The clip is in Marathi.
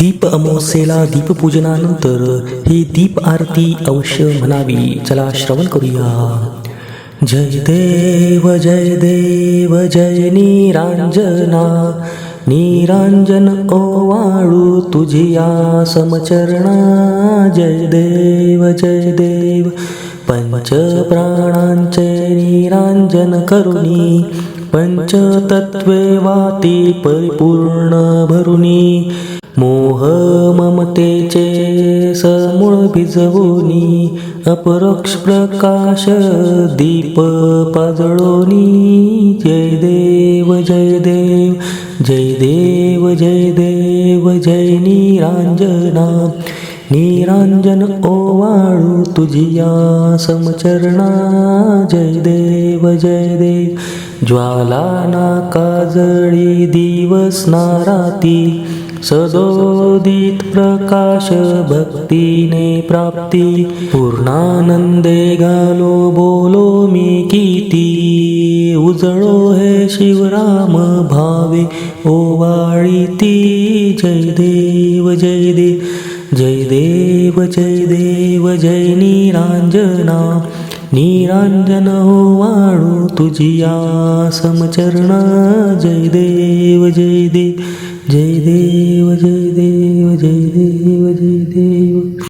दीप अमावस्येला दीपपूजनानंतर ही दीप आरती अवश्य म्हणावी चला श्रवण करूया. जय देव जय देव जय निरांजना. निरांजन ओवाळू तुझिया समचरणा जय देव जय देव. पंच प्राणांचे निरांजन करुणी पंचतत्वे वाती परिपूर्ण भरुणी मोह ममतेचे समूळ भिजवूनी अपरोक्ष प्रकाश दीप पाजळोनी. जय देव जय देव जय देव जय देव जय निरांजना. निरांजन ओवाळू तुझिया समचरणा. जय देव जय देव ज्वाला ना काजळी दिवस नाराती. सदोदित प्रकाश भक्तीने प्राप्ती. पूर्णानंदे गालो बोलो मी किती उजळो हे शिवराम भावे. ओवाळी ती जय देव जय देव जय देव जय देव जय निरांजना. निरांजन हो वाळू तुझिया समचरणा जय देव जय देव जय देव Senhor